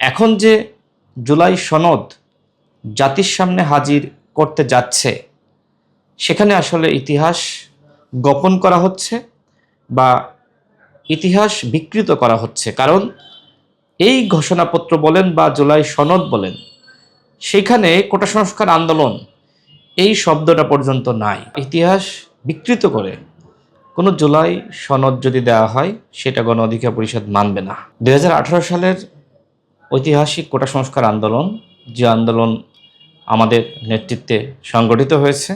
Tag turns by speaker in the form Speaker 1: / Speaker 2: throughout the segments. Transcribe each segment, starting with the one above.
Speaker 1: এখন যে জুলাই সনদ জাতির সামনে হাজির করতে যাচ্ছে, সেখানে আসলে ইতিহাস গোপন করা হচ্ছে বা ইতিহাস বিকৃত করা হচ্ছে। কারণ এই ঘোষণাপত্র বলেন বা জুলাই সনদ বলেন সেইখানে কোটা সংস্কার আন্দোলন এই শব্দটা পর্যন্ত নাই। ইতিহাস বিকৃত করে কোনো জুলাই সনদ যদি দেওয়া হয়, সেটা গণ অধিকার পরিষদ মানবে না। দু হাজার আঠেরো সালের ঐতিহাসিক কোটা সংস্কার আন্দোলন, যে আন্দোলন আমাদের নেতৃত্বে সংগঠিত হয়েছে,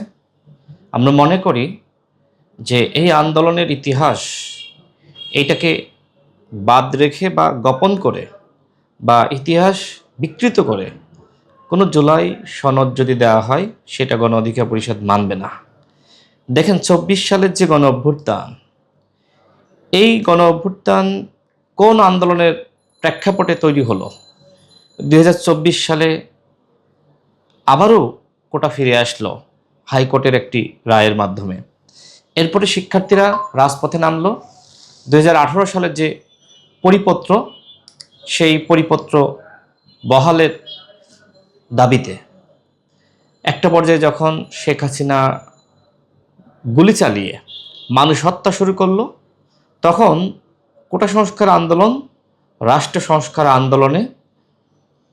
Speaker 1: আমরা মনে করি যে এই আন্দোলনের ইতিহাস এইটাকে বাদ রেখে বা গোপন করে বা ইতিহাস বিকৃত করে কোনো জুলাই সনদ যদি দেওয়া হয়, সেটা গণ অধিকার পরিষদ মানবে না। দেখেন চব্বিশ সালের যে গণ অভ্যুত্থান, এই গণ অভ্যুত্থান কোন আন্দোলনের প্রেক্ষাপটে তৈরি হলো। দু হাজার চব্বিশ সালে আবারও কোটা ফিরে আসলো হাইকোর্টের একটি রায়ের মাধ্যমে। এরপরে শিক্ষার্থীরা রাজপথে নামলো। দু হাজার আঠারো সালের যে পরিপত্র, সেই পরিপত্র বহালের দাবিতে একটা পর্যায়ে যখন শেখ হাসিনা গুলি চালিয়ে মানুষ হত্যা শুরু করল, তখন কোটা সংস্কার আন্দোলন রাষ্ট্র সংস্কার আন্দোলনে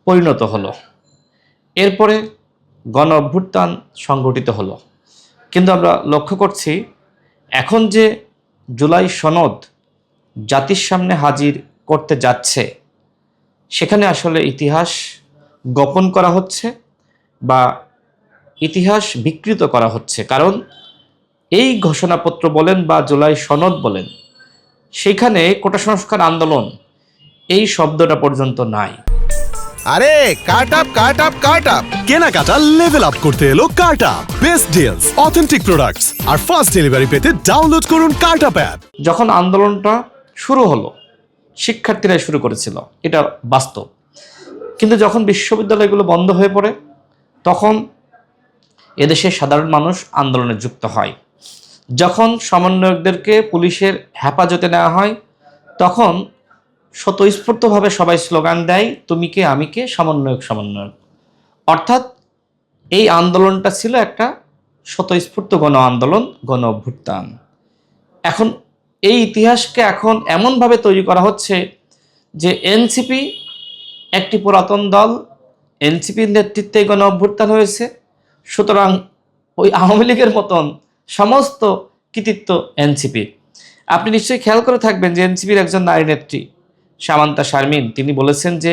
Speaker 1: পরিণত হলো। এরপরে গণ অভ্যুত্থান সংগঠিত হলো। কিন্তু আমরা লক্ষ্য করছি, এখন যে জুলাই সনদ জাতির সামনে হাজির করতে যাচ্ছে, সেখানে আসলে ইতিহাস গোপন করা হচ্ছে বা ইতিহাস বিকৃত করা হচ্ছে। কারণ এই ঘোষণাপত্র বলেন বা জুলাই সনদ বলেন সেইখানে কোটা সংস্কার আন্দোলন এই শব্দটা পর্যন্ত নাই।
Speaker 2: আরে cut up cut up cut up
Speaker 3: কেনাকাটা লেভেল আপ করতে এলো কার্টা বেস্ট ডিলস অথেন্টিক প্রোডাক্টস আর ফাস্ট ডেলিভারি পেতে ডাউনলোড করুন কার্টা অ্যাপ
Speaker 1: যখন আন্দোলনটা শুরু হলো শিক্ষার্থীরাই শুরু করেছিল। এটা বাস্তব। কিন্তু যখন বিশ্ববিদ্যালয়গুলো বন্ধ হয়ে পড়ে তখন এদেশের সাধারণ মানুষ আন্দোলনে যুক্ত হয়। যখন সমন্বয়কদেরকে পুলিশের হেফাজতে নেওয়া হয় তখন স্বতঃস্ফূর্তভাবে সবাই স্লোগান দেয়, তুমি কে, আমি কে? সমন্বয়ক সমন্বয়ক। অর্থাৎ এই আন্দোলনটা ছিল একটা স্বতঃস্ফূর্ত গণ আন্দোলন, গণ অভ্যুত্থান। এখন এই ইতিহাসকে এখন এমনভাবে তৈরি করা হচ্ছে যে এনসিপি একটি পুরাতন দল, এনসিপির নেতৃত্বে গণ অভ্যুত্থান হয়েছে। সুতরাং ওই আওয়ামী লীগের মতন সমস্ত কৃতিত্ব এনসিপির আপনি নিশ্চয়ই খেয়াল করে থাকবেন যে এনসিপির একজন নারী নেত্রী। সামান্তা শারমিন, তিনি বলেছেন যে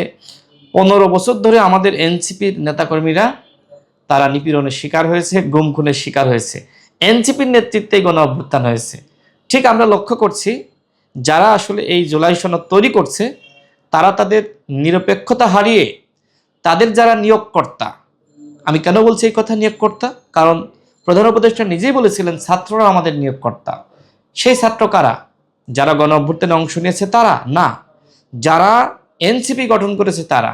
Speaker 1: পনেরো বছর ধরে আমাদের এনসিপির নেতাকর্মীরা তারা নিপীড়নের শিকার হয়েছে গুম খুনের শিকার হয়েছে। এনসিপির নেতৃত্বে গণ অভ্যুত্থান হয়েছে। ঠিক আমরা লক্ষ্য করছি, যারা আসলে এই জুলাই সনদ তৈরি করছে, তারা তাদের নিরপেক্ষতা হারিয়ে তাদের যারা নিয়োগকর্তা, আমি কেন বলছি এই কথা নিয়োগকর্তা? কারণ প্রধান উপদেষ্টা নিজেই বলেছিলেন, ছাত্ররা আমাদের নিয়োগকর্তা। সেই ছাত্র কারা? যারা গণ অভ্যুত্থানে অংশ নিয়েছে তারা? না। যারা এনসিপি গঠন করেছে তারা।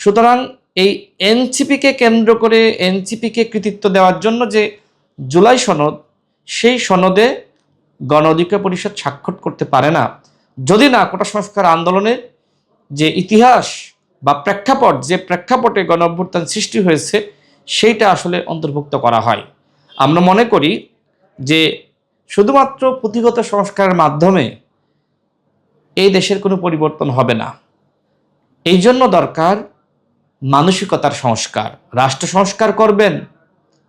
Speaker 1: সুতরাং এই এনসিপিকে কেন্দ্র করে এনসিপিকে কৃতিত্ব দেওয়ার জন্য যে জুলাই সনদ, সেই সনদে গণ অধিকার পরিষদ স্বাক্ষর করতে পারে না। যদি না, কোটা সংস্কার আন্দোলনের যে ইতিহাস বা প্রেক্ষাপট, যে প্রেক্ষাপটে গণ অভ্যুত্থান সৃষ্টি হয়েছে, সেইটা আসলে অন্তর্ভুক্ত করা হয়। আমরা মনে করি যে শুধুমাত্র পুঁথিগত সংস্কারের মাধ্যমে এই দেশের কোনো পরিবর্তন হবে না। এই জন্য দরকার মানসিকতার সংস্কার। রাষ্ট্র সংস্কার করবেন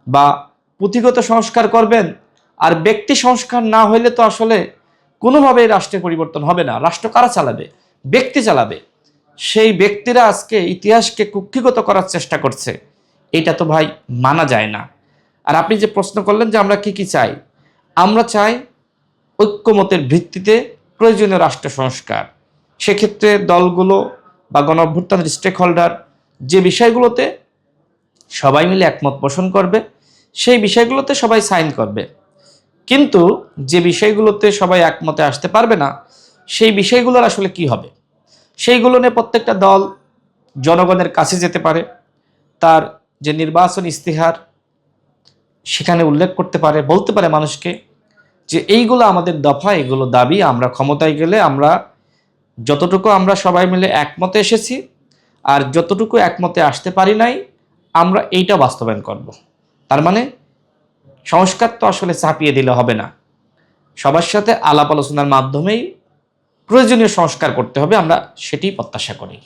Speaker 1: বা পুঁথিগত সংস্কার করবেন। আর ব্যক্তি সংস্কার না হইলে তো আসলে কোনোভাবেই রাষ্ট্রের পরিবর্তন হবে না। রাষ্ট্র কারা চালাবে? ব্যক্তি চালাবে। সেই ব্যক্তিরা আজকে ইতিহাসকে কুক্ষিগত করার চেষ্টা করছে। এটা তো ভাই মানা যায় না। আর আপনি যে প্রশ্ন করলেন যে আমরা কি কি চাই? আমরা চাই ঐক্যমতের ভিত্তিতে প্রয়োজনীয় রাষ্ট্র সংস্কার। সেক্ষেত্রে দলগুলো বা গণ অভ্যুত্থানের স্টেক হোল্ডার যে বিষয়গুলোতে সবাই মিলে একমত পোষণ করবে, সেই বিষয়গুলোতে সবাই সাইন করবে। কিন্তু যে বিষয়গুলোতে সবাই একমতে আসতে পারবে না, সেই বিষয়গুলোর আসলে কি হবে? সেইগুলো নিয়ে প্রত্যেকটা দল জনগণের কাছে যেতে পারে, তার যে নির্বাচন ইস্তিহার সেখানে উল্লেখ করতে পারে, বলতে পারে মানুষকে। যে এইগুলো আমাদের দফা এগুলো দাবি, আমরা ক্ষমতায় গেলে আমরা যতটুকু আমরা সবাই মিলে একমতে এসেছি, আর যতটুকু একমতে আসতে পারি নাই, আমরা এইটা বাস্তবায়ন করব। তার মানে সংস্কার তো আসলে চাপিয়ে দিলে হবে না। সবার সাথে আলাপ আলোচনার মাধ্যমেই প্রয়োজনীয় সংস্কার করতে হবে, আমরা সেটি প্রত্যাশা করি।